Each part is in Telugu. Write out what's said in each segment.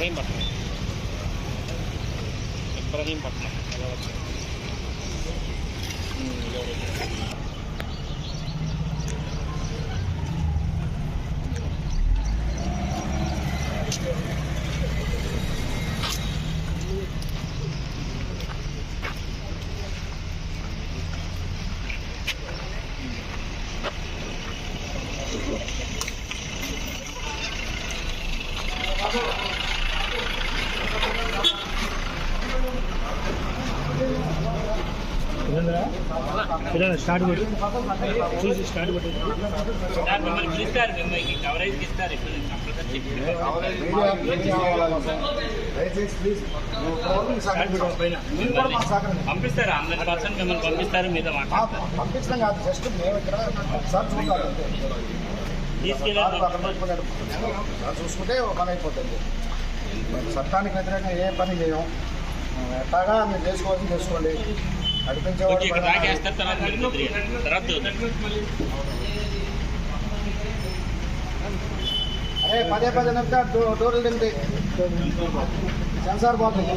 Ibrahimbatna. Ibrahimbatna. Thank you. Start కొట్టి. చూసి స్టార్ట్ కొట్టి. సార్ మిమ్మల్ని పిలుస్తారు మిమ్మల్ని. ఇస్తారు ఇప్పుడు. పంపిస్తారు. హండ్రెడ్ పర్సెంట్ మిమ్మల్ని పంపిస్తారు. మీతో పంపించడం కాదు. జస్ట్ మేము ఇక్కడ చూసుకుంటే ఒక పని అయిపోతుంది. చట్టానికి వ్యతిరేకంగా ఏ పని చేయం ఎట్లాగా మీరు చేసుకోవాల్సింది చేసుకోండి. ఓకే ఇక్కడ రాకేస్తారు తర్వాత మీరు ముద్ర తర్వాత చూద్దాం అరే పదే పదే నడిపితే డో- డోర్లు తింటే సెన్సార్ పోతుంది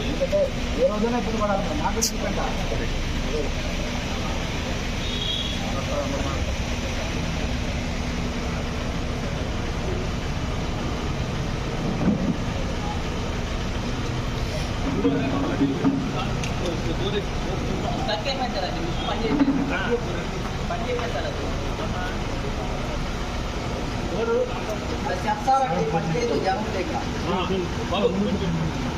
ఎందుకంటే ఏ రోజైనా ఇప్పుడు పడాలి నాకు ఎందుకంటే మీరు ఏమన్నారు ఇక్కడ అన్నారు రెండు నిమిషాలు పొద్దున్న నుంచి మీరు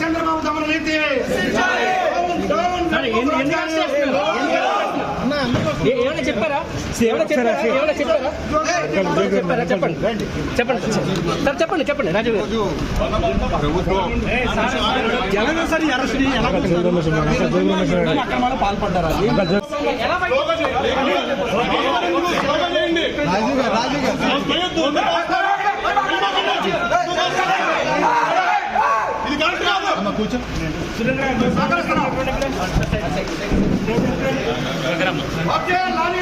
చంద్రబాబు నీతి డౌన్, డౌన్, ఏమైనా చెప్పారా? ఏమైనా చెప్పారా? ఏమైనా చెప్పారా? చెప్పారా? చెప్పండి. చెప్పండి. సార్ చెప్పండి చెప్పండి రాజు అరెస్ట్ అక్రమాలు పాల్పడ్డారా వందే లాలి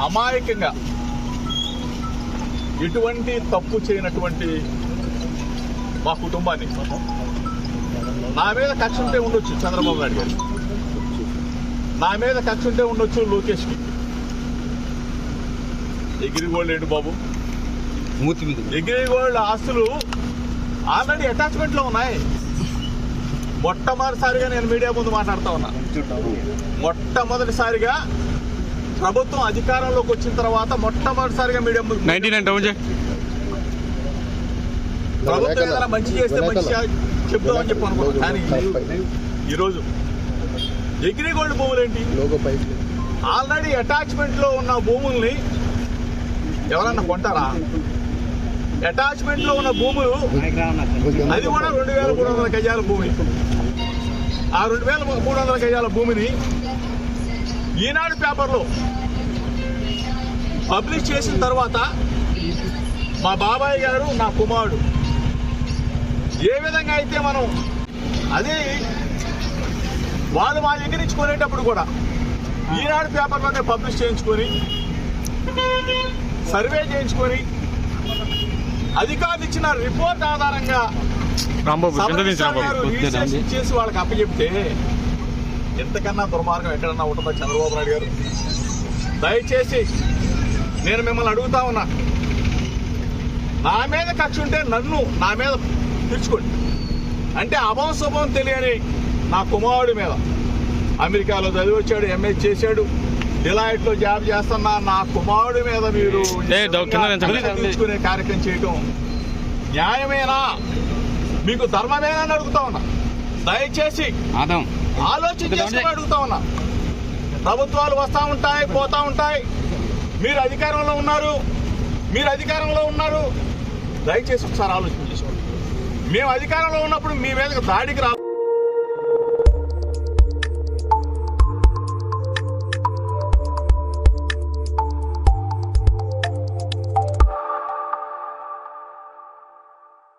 అమాయకంగా ఎటువంటి తప్పు చేయనటువంటి మా కుటుంబాన్ని నా మీద కక్ష ఉంటే ఉండొచ్చు చంద్రబాబు నాయుడు గారు. నా మీద కక్ష ఉంటే ఉండొచ్చు లోకేష్కి. ఎగిరిగోళ్ళు ఏంటి బాబు. మూతి మీద ఎగిరిగోళ్ళ ఆస్తులు ఆల్రెడీ అటాచ్మెంట్లో ఉన్నాయి. మొట్టమొదటిసారిగా నేను మీడియా ముందు మాట్లాడుతా ఉన్నా. మొట్టమొదటిసారిగా ప్రభుత్వం అధికారంలోకి వచ్చిన తర్వాత మొట్టమొదటిసారిగా మీడియా ప్రభుత్వం ఏదైనా మంచి చేస్తే మంచి చెప్తామని చెప్పి అనుకున్నాం కానీ ఈరోజు ఎగిరిగోల్డ్ భూములు ఏంటి ఆల్రెడీ అటాచ్మెంట్లో ఉన్న భూముల్ని ఎవరన్నా కొంటారా? అటాచ్మెంట్లో ఉన్న భూములు అది కూడా రెండు వేల మూడు వందల గజాల భూమి. ఆ రెండు వేల మూడు వందల గజాల భూమిని ఈనాడు పేపర్లో పబ్లిష్ చేసిన తర్వాత మా బాబాయ్ గారు నా కుమారుడు ఏ విధంగా అయితే మనం అది వాళ్ళు మా దగ్గర నుంచి కొనేటప్పుడు కూడా ఈనాడు పేపర్లోనే పబ్లిష్ చేయించుకొని సర్వే చేయించుకొని అధికారులు ఇచ్చిన రిపోర్ట్ ఆధారంగా చేసి వాళ్ళకి అప్పచెప్తే ఎంతకన్నా దుర్మార్గం ఎక్కడన్నా ఉంటుందా చంద్రబాబు నాయుడు గారు. దయచేసి నేను మిమ్మల్ని అడుగుతా ఉన్నా. నా మీద కక్ష ఉంటే నన్ను నా మీద తీర్చుకోండి. అంటే అభం శుభం తెలియని నా కుమారుడి మీద. అమెరికాలో చదివి వచ్చాడు ఎంఏ చేశాడు. డిలాయిట్లో జాబ్ చేస్తున్న నా కుమారుడి మీద మీరు తీర్చుకునే కార్యక్రమం చేయటం న్యాయమేనా? మీకు ధర్మమేనా అని అడుగుతా ఉన్నా. దయచేసి ఆలోచన చేసుకుని అడుగుతా ఉన్నా. ప్రభుత్వాలు వస్తా ఉంటాయి పోతా ఉంటాయి. మీరు అధికారంలో ఉన్నారు. మీరు అధికారంలో ఉన్నారు. దయచేసి ఒకసారి ఆలోచన చేసుకోండి. మేము అధికారంలో ఉన్నప్పుడు మీ మీదకి దాడికి రా